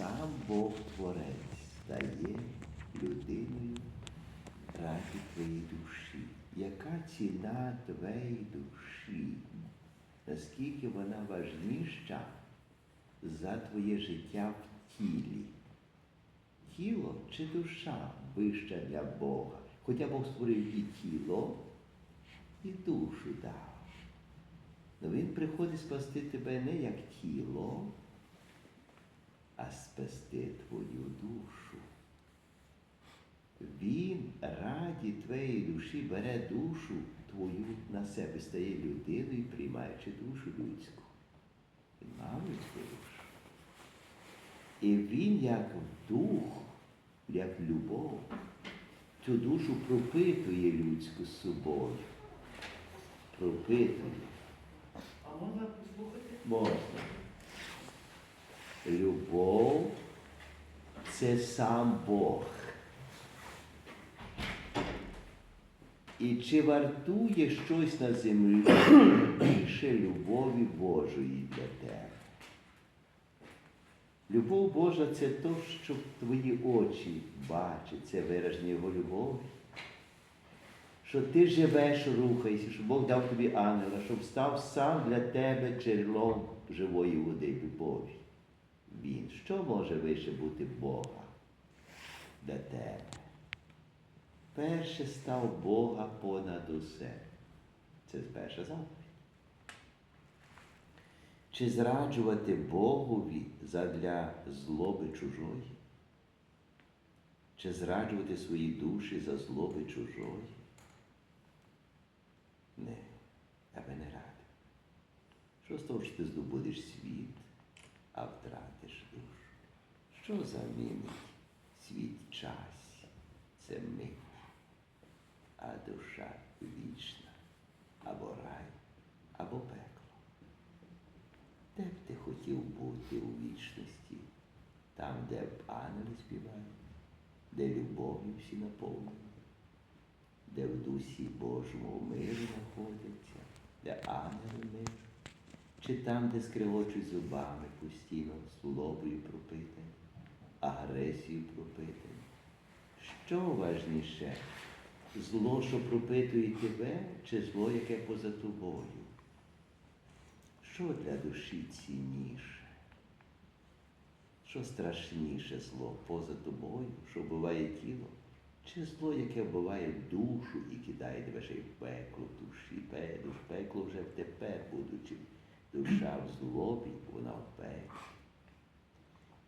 сам Бог Творець стає людиною ради твоєї душі. Яка ціна твоєї душі? Наскільки вона важніша за твоє життя в тілі? Тіло чи душа вища для Бога? Хоча Бог створив і тіло, і душу дав. Но Він приходить спасти тебе не як тіло, а спасти твою душу. Він раді твоєї душі бере душу твою на себе, стає людиною, приймаючи душу людську. Він мав людську душу. І він як дух, як любов, цю душу пропитує людську з собою. Пропитує. А можна послухати? Можна. Любов це сам Бог. І чи вартує щось на землі більше любові Божої для тебе? Любов Божа це то, що твої очі бачать, це вираження Його любові. Що ти живеш, рухаєшся, що Бог дав тобі ангела, щоб став сам для тебе джерелом живої води, любові. Він. Що може вище бути Бога для тебе? Перше став Бога понад усе. Це перша заповідь. Чи зраджувати Богові задля злоби чужої? Чи зраджувати свої душі за злоби чужої? Не, я би не радив. Що з того, що ти здобудеш світ, а втратиш душу? Що замінить світ в часі? Це мить, а душа вічна, або рай, або пекло. Де б ти хотів бути у вічності? Там, де б ангели співають, де любов'ю всі наповнені, де в дусі Божому миру знаходяться, де ангели миру, чи там, де скригочуть зубами постійно злобою пропитані, агресією пропитані. Що важніше? Зло, що пропитує тебе, чи зло, яке поза тобою? Що для душі цінніше? Що страшніше зло поза тобою, що вбиває тіло, чи зло, яке вбиває душу і кидає тебе ще й в пекло душі, Пе- душ, пекло вже тепер, будучи душа в злобі, вона в пеклі.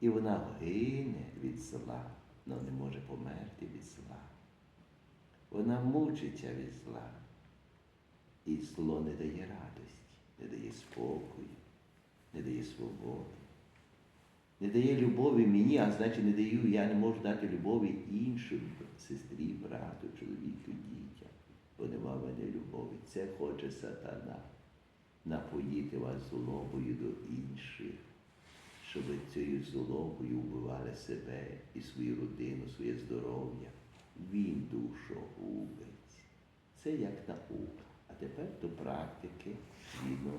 І вона гине від зла, але не може померти від зла. Вона мучиться від зла. І зло не дає радості, не дає спокою, не дає свободи, не дає любові мені, а значить не даю, я не можу дати любові іншим сестрі, брату, чоловіку, дітям, бо нема в мене любові. Це хоче сатана напоїти вас злобою до інших, щоб цією злобою вбивали себе і свою родину, своє здоров'я. Він душогубець. Це як наука. А тепер до практики згідно